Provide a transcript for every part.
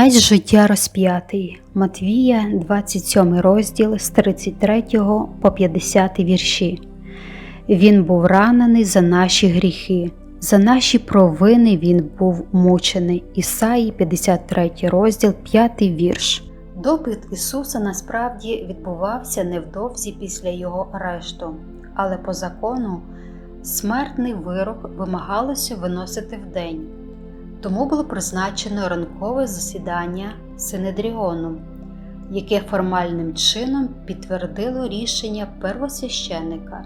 Князь життя розп'ятий Матвія, 27 розділ з 33 по 50 вірші. Він був ранений за наші гріхи, за наші провини він був мучений. Ісаї, 53 розділ, 5 вірш. Допит Ісуса насправді відбувався невдовзі після його арешту, але по закону смертний вирок вимагалося виносити вдень. Тому було призначено ранкове засідання Синедріону, яке формальним чином підтвердило рішення первосвященника,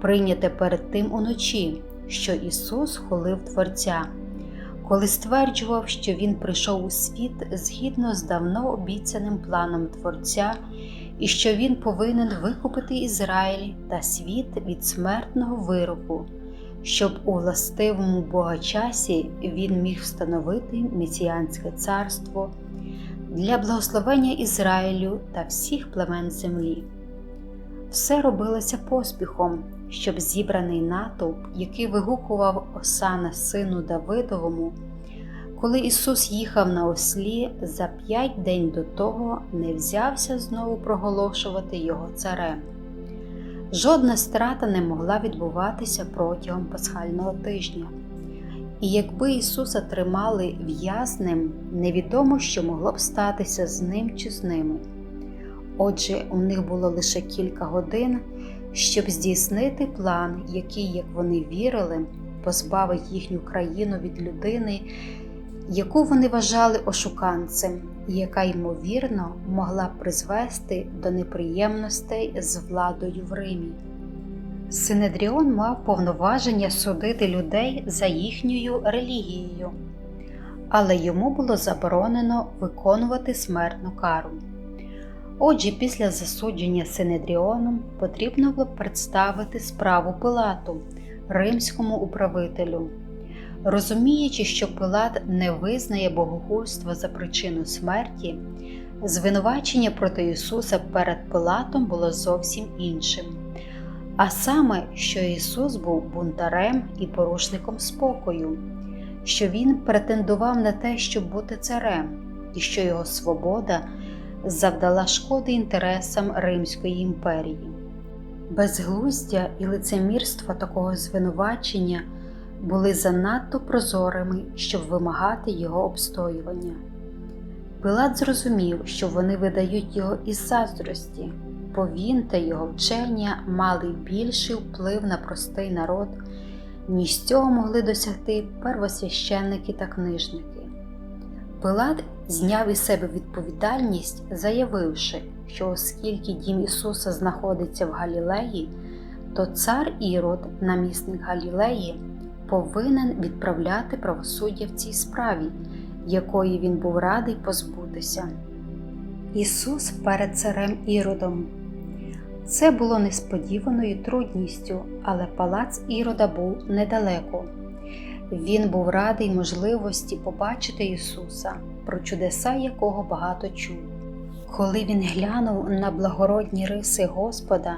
прийняте перед тим уночі, що Ісус хулив Творця, коли стверджував, що Він прийшов у світ згідно з давно обіцяним планом Творця і що Він повинен викупити Ізраїль та світ від смертного вироку щоб у властивому богачасі він міг встановити месіянське царство для благословення Ізраїлю та всіх племен землі. Все робилося поспіхом, щоб зібраний натовп, який вигукував Осана сину Давидовому, коли Ісус їхав на ослі за п'ять день до того, не взявся знову проголошувати його царем. Жодна страта не могла відбуватися протягом пасхального тижня. І якби Ісуса тримали в'язнем, невідомо, що могло б статися з ним чи з ними. Отже, у них було лише кілька годин, щоб здійснити план, який, як вони вірили, позбавить їхню країну від людини, яку вони вважали ошуканцем, і яка, ймовірно, могла призвести до неприємностей з владою в Римі. Синедріон мав повноваження судити людей за їхньою релігією, але йому було заборонено виконувати смертну кару. Отже, після засудження Синедріоном потрібно було представити справу Пилату, римському управителю. Розуміючи, що Пилат не визнає богохульство за причину смерті, звинувачення проти Ісуса перед Пилатом було зовсім іншим. А саме, що Ісус був бунтарем і порушником спокою, що Він претендував на те, щоб бути царем, і що його свобода завдала шкоди інтересам Римської імперії. Безглуздя і лицемірство такого звинувачення були занадто прозорими, щоб вимагати його обстоювання. Пилат зрозумів, що вони видають його із заздрості, бо він та його вчення мали більший вплив на простий народ, ніж цього могли досягти первосвященники та книжники. Пилат зняв із себе відповідальність, заявивши, що оскільки дім Ісуса знаходиться в Галілеї, то цар Ірод, намісник Галілеї, повинен відправляти правосуддя в цій справі, якої він був радий позбутися. Ісус перед царем Іродом. Це було несподіваною трудністю, але палац Ірода був недалеко. Він був радий можливості побачити Ісуса, про чудеса якого багато чув. Коли він глянув на благородні риси Господа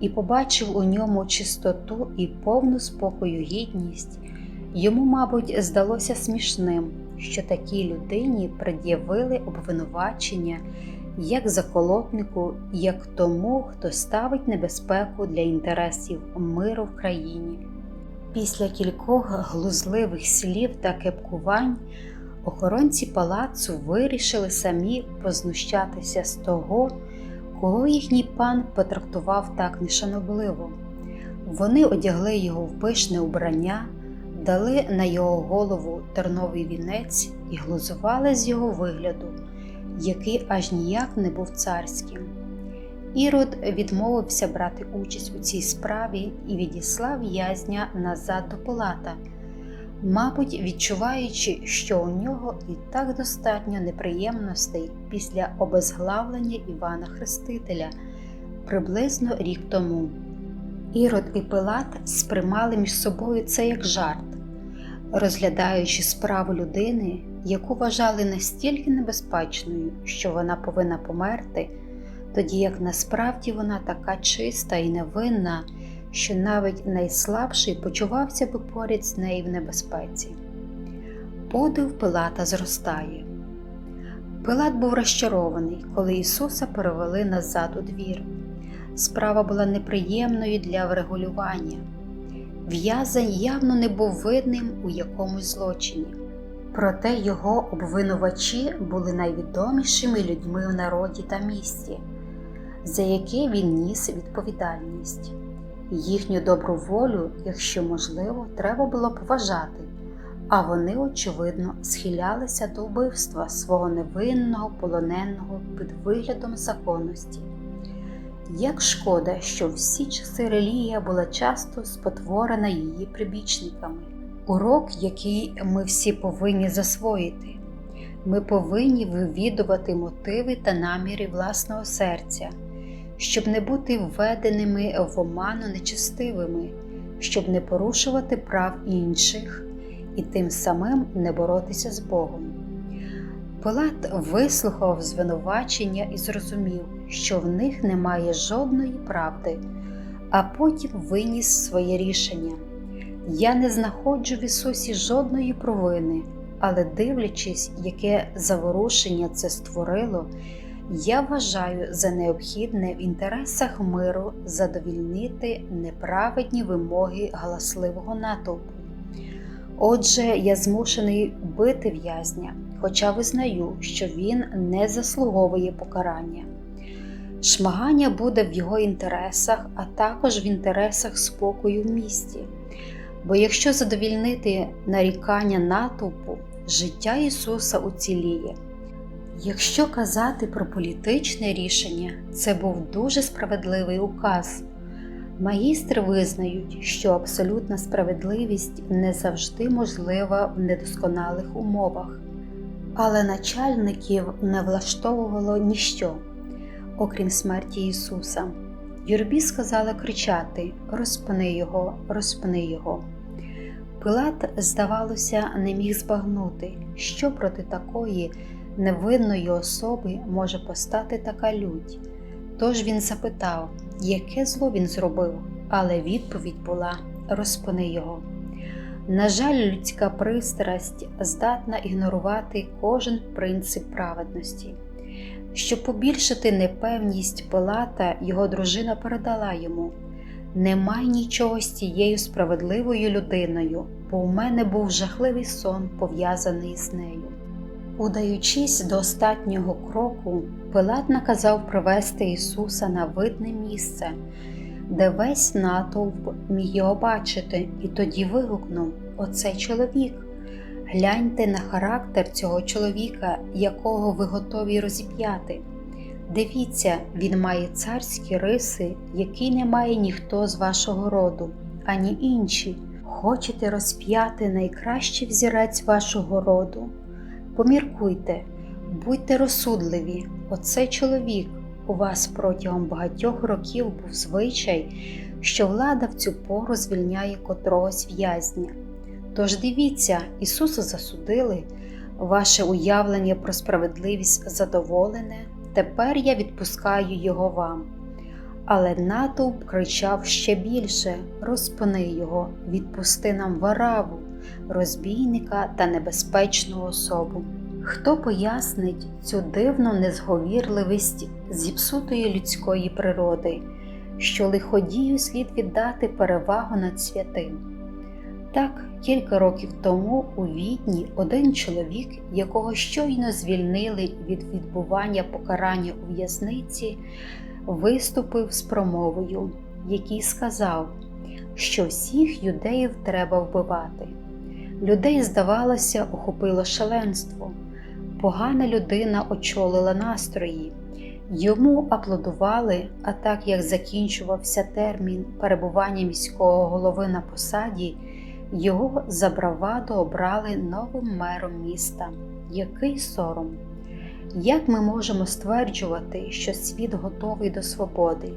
і побачив у ньому чистоту і повну спокою гідність, йому, мабуть, здалося смішним, що такій людині пред'явили обвинувачення як заколотнику, як тому, хто ставить небезпеку для інтересів миру в країні. Після кількох глузливих слів та кепкувань охоронці палацу вирішили самі познущатися з того, кого їхній пан потрактував так нешанобливо. Вони одягли його в пишне убрання, дали на його голову терновий вінець і глузували з його вигляду, який аж ніяк не був царським. Ірод відмовився брати участь у цій справі і відіслав в'язня назад до Пилата, мабуть, відчуваючи, що у нього і так достатньо неприємностей після обезглавлення Івана Хрестителя приблизно рік тому. Ірод і Пилат сприймали між собою це як жарт, розглядаючи справу людини, яку вважали настільки небезпечною, що вона повинна померти тоді як насправді вона така чиста і невинна, що навіть найслабший почувався би поряд з нею в небезпеці. Подив Пилата зростає. Пилат був розчарований, коли Ісуса перевели назад у двір. Справа була неприємною для врегулювання. В'язень явно не був винним у якомусь злочині. Проте його обвинувачі були найвідомішими людьми в народі та місті, за яке він ніс відповідальність. Їхню добру волю, якщо можливо, треба було поважати, а вони, очевидно, схилялися до вбивства свого невинного полоненого під виглядом законності. Як шкода, що всі часи релігія була часто спотворена її прибічниками. Урок, який ми всі повинні засвоїти. Ми повинні вивідувати мотиви та наміри власного серця, щоб не бути введеними в оману нечестивими, щоб не порушувати прав інших і тим самим не боротися з Богом. Пилат вислухав звинувачення і зрозумів, що в них немає жодної правди, а потім виніс своє рішення. Я не знаходжу в Ісусі жодної провини, але дивлячись, яке заворушення це створило, я вважаю за необхідне в інтересах миру задовільнити неправедні вимоги галасливого натовпу. Отже, я змушений бити в'язня, хоча визнаю, що він не заслуговує покарання. Шмагання буде в його інтересах, а також в інтересах спокою в місті. Бо якщо задовільнити нарікання натовпу, життя Ісуса уціліє. Якщо казати про політичне рішення, це був дуже справедливий указ. Магістри визнають, що абсолютна справедливість не завжди можлива в недосконалих умовах, але начальників не влаштовувало ніщо, окрім смерті Ісуса. Юрбі сказали кричати: Розпини його, розпини його. Пилат, здавалося, не міг збагнути, що проти такої невинної особи може постати така лють. Тож він запитав, яке зло він зробив, але відповідь була розпини його. На жаль, людська пристрасть здатна ігнорувати кожен принцип праведності. Щоб побільшити непевність Пилата, його дружина передала йому Немає нічого з цією справедливою людиною, бо у мене був жахливий сон, пов'язаний з нею. Удаючись до останнього кроку, Пилат наказав привести Ісуса на видне місце, де весь натовп міг його бачити, і тоді вигукнув Оцей чоловік. Гляньте на характер цього чоловіка, якого ви готові розіп'яти. Дивіться, він має царські риси, які не має ніхто з вашого роду, ані інші. Хочете розп'яти найкращий взірець вашого роду? Поміркуйте, будьте розсудливі, оцей чоловік у вас протягом багатьох років був звичай, що влада в цю пору звільняє котрогось в'язня. Тож дивіться, Ісуса засудили, ваше уявлення про справедливість задоволене, тепер я відпускаю Його вам. Але натовп кричав ще більше: розпини його, відпусти нам вараву, розбійника та небезпечну особу. Хто пояснить цю дивну незговірливість зіпсутої людської природи, що лиходію слід віддати перевагу над святим? Так, кілька років тому у відні один чоловік, якого щойно звільнили від відбування покарання у в'язниці, виступив з промовою, який сказав, що всіх юдеїв треба вбивати. Людей, здавалося, охопило шаленство. Погана людина очолила настрої. Йому аплодували, а так як закінчувався термін перебування міського голови на посаді, його за браваду обрали новим мером міста. Який сором! Як ми можемо стверджувати, що світ готовий до свободи,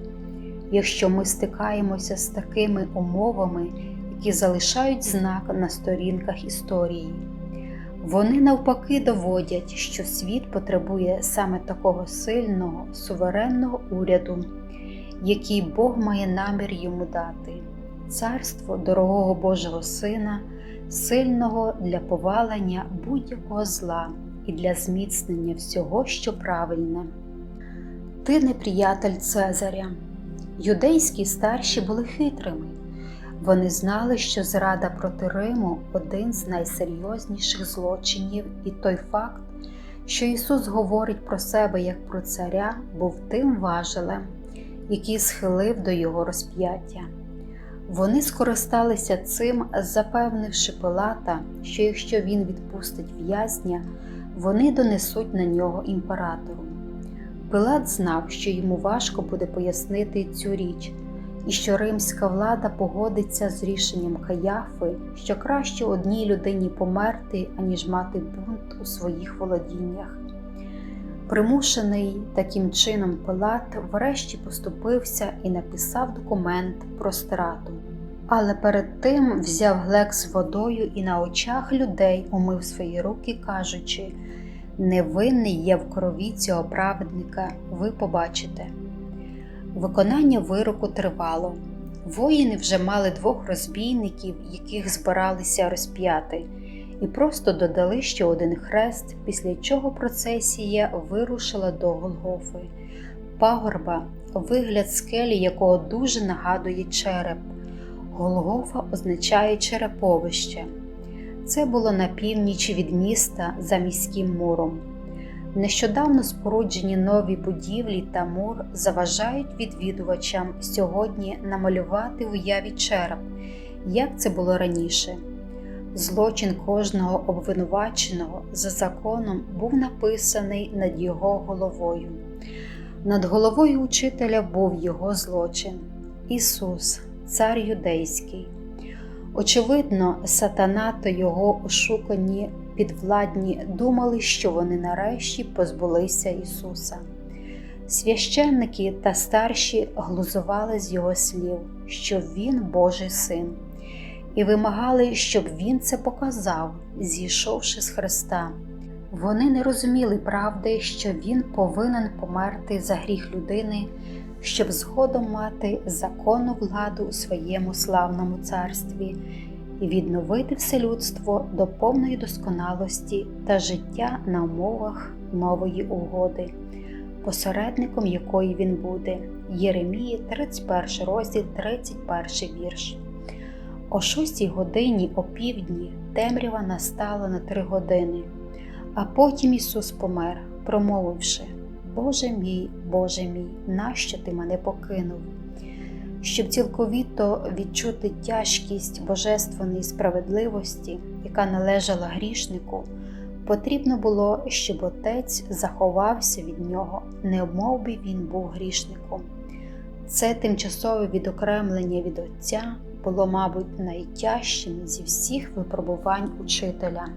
якщо ми стикаємося з такими умовами, які залишають знак на сторінках історії? Вони навпаки доводять, що світ потребує саме такого сильного, суверенного уряду, який Бог має намір йому дати, царство дорогого Божого Сина, сильного для повалення будь-якого зла і для зміцнення всього, що правильне. Ти не приятель Цезаря. Юдейські старші були хитрими. Вони знали, що зрада проти Риму один з найсерйозніших злочинів, і той факт, що Ісус говорить про себе як про царя, був тим важелем, який схилив до Його розп'яття. Вони скористалися цим, запевнивши Пилата, що якщо він відпустить в'язня, вони донесуть на нього імператору. Пилат знав, що йому важко буде пояснити цю річ, і що римська влада погодиться з рішенням Каяфи, що краще одній людині померти, аніж мати бунт у своїх володіннях. Примушений таким чином Пилат врешті поступився і написав документ про страту. Але перед тим взяв глек з водою і на очах людей умив свої руки, кажучи: Невинний я в крові цього праведника, ви побачите. Виконання вироку тривало. Воїни вже мали двох розбійників, яких збиралися розп'яти, і просто додали ще один хрест, після чого процесія вирушила до Голгофи, пагорба, вигляд скелі, якого дуже нагадує череп. Голгофа означає череповище. Це було на північ від міста за міським муром. Нещодавно споруджені нові будівлі та мур заважають відвідувачам сьогодні намалювати в уяві череп, як це було раніше. Злочин кожного обвинуваченого за законом був написаний над його головою. Над головою учителя був його злочин Ісус, Цар Юдейський. Очевидно, сатана та його ошукані підвладні думали, що вони нарешті позбулися Ісуса. Священники та старші глузували з Його слів, що Він Божий син, і вимагали, щоб Він це показав, зійшовши з Христа. Вони не розуміли правди, що Він повинен померти за гріх людини, щоб згодом мати законну владу у своєму славному царстві і відновити все людство до повної досконалості та життя на умовах нової угоди, посередником якої він буде. Єремії, 31 розділ, 31 вірш. О шостій годині опівдні темрява настала на три години, а потім Ісус помер, промовивши: Боже мій, Боже мій, нащо ти мене покинув? Щоб цілковіто відчути тяжкість божественної справедливості, яка належала грішнику, потрібно було, щоб отець заховався від нього, не мов би він був грішником. Це тимчасове відокремлення від Отця було, мабуть, найтяжчим зі всіх випробувань учителя.